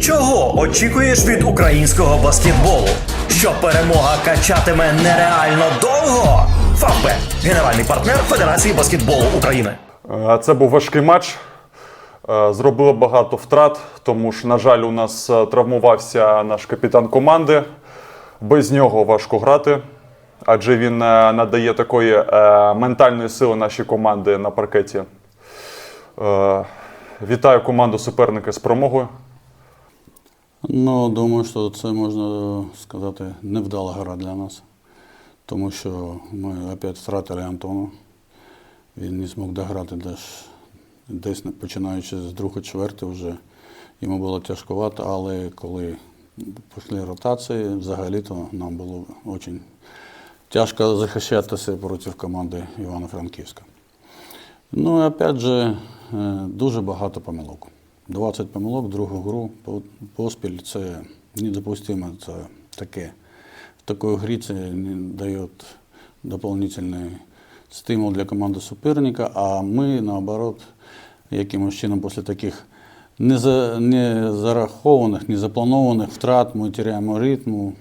Чого очікуєш від українського баскетболу? Що перемога качатиме нереально довго? Фавбет – генеральний партнер Федерації баскетболу України. Це був важкий матч. Зробило багато втрат, тому що, на жаль, у нас травмувався наш капітан команди. Без нього важко грати, адже він е, надає такої е, ментальної сили нашій команді на паркеті. Е, Вітаю команду суперника з перемогою. Ну, думаю, що це можна сказати невдала гра для нас, тому що ми опять втратили Антона. Він не змог дограти десь, починаючи з другої чверти вже. Йому було тяжкувато, але коли пішли ротації, взагалі-то нам було дуже тяжко захищатися проти команди Івано-Франківська. Ну і опять же, е, дуже багато помилок. 20 помилок, другу гру поспіль це недопустимо. Це таке. В такій грі це дає дополнительний стимул для команди суперника, а ми, наоборот, якимось чином після таких не, за, не зарахованих, не запланованих втрат ми теряємо ритму.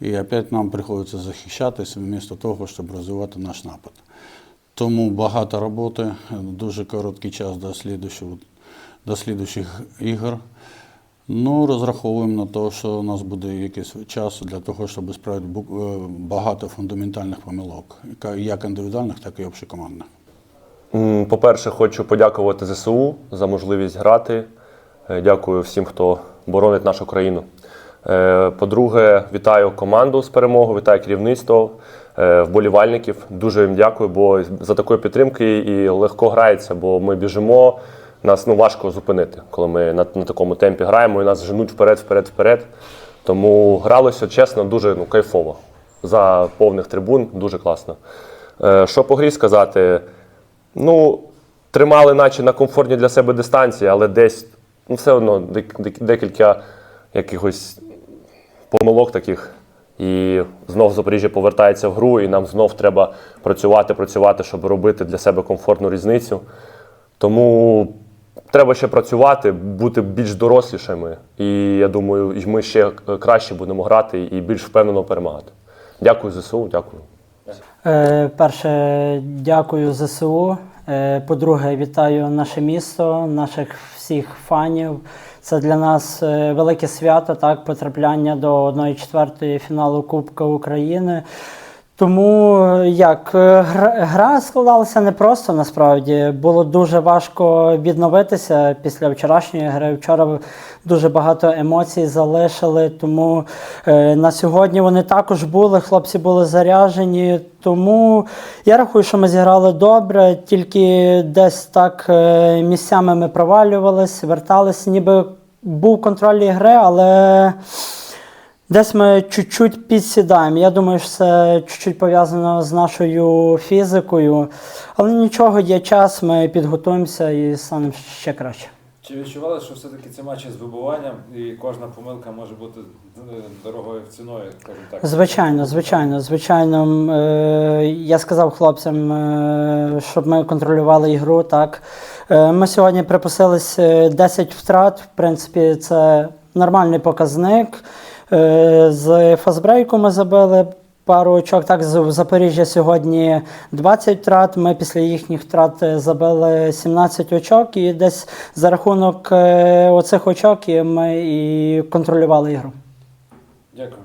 І опять нам приходиться захищатися вмісто того, щоб розвивати наш напад. Тому багато роботи, дуже короткий час до слідущого, до слідуючих ігор. Ну, розраховуємо на те, що у нас буде якийсь час для того, щоб справити е, багато фундаментальних помилок, як індивідуальних, так і общокомандних. По-перше, хочу подякувати ЗСУ за можливість грати. Е, Дякую всім, хто боронить нашу країну. Е, По-друге, вітаю команду з перемогою, вітаю керівництво, вболівальників. Дуже їм дякую, бо за такої підтримки і легко грається, бо ми біжимо. Нас ну, важко зупинити, коли ми на, на такому темпі граємо і нас женуть вперед, вперед, вперед. Тому гралося чесно, дуже ну, кайфово. За повних трибун, дуже класно. Е, Що по грі сказати? Ну, тримали, наче на комфортній для себе дистанції, але десь ну, все одно дек- дек- декілька якихось помилок таких. І знов Запоріжжя повертається в гру, і нам знов треба працювати, працювати, щоб робити для себе комфортну різницю. Тому треба ще працювати, бути більш дорослішими. І я думаю, ми ще краще будемо грати і більш впевнено перемагати. Дякую ЗСУ, дякую. Е, Перше, дякую ЗСУ. Е, По-друге, вітаю наше місто, наших всіх фанів. Це для нас е, велике свято, так, потрапляння до 1-4 фіналу Кубка України. Тому як е, гра, складалася непросто насправді. Було дуже важко відновитися після вчорашньої гри. Вчора дуже багато емоцій залишили. Тому е, на сьогодні вони також були. Хлопці були заряжені. Тому я рахую, що ми зіграли добре, тільки десь так е, місцями ми провалювались, верталися, ніби був контроль ігри, але. Десь ми чуть-чуть підсідаємо. Я думаю, що це чуть-чуть пов'язано з нашою фізикою. Але нічого, є час, ми підготуємося і станемо ще краще. Чи відчували, що все-таки ці матчі з вибуванням і кожна помилка може бути е, дорогою ціною, скажімо так? Звичайно, звичайно, звичайно. Е, я сказав хлопцям, е, щоб ми контролювали ігру. Так. Ми сьогодні припустились е, 10 втрат. В принципі, це нормальний показник. Е, з фастбрейку ми забили пару очок. Так, з Запоріжжя сьогодні 20 втрат. Ми після їхніх втрат е, забили 17 очок, і десь за рахунок е, оцих очок ми і контролювали ігру. Дякую.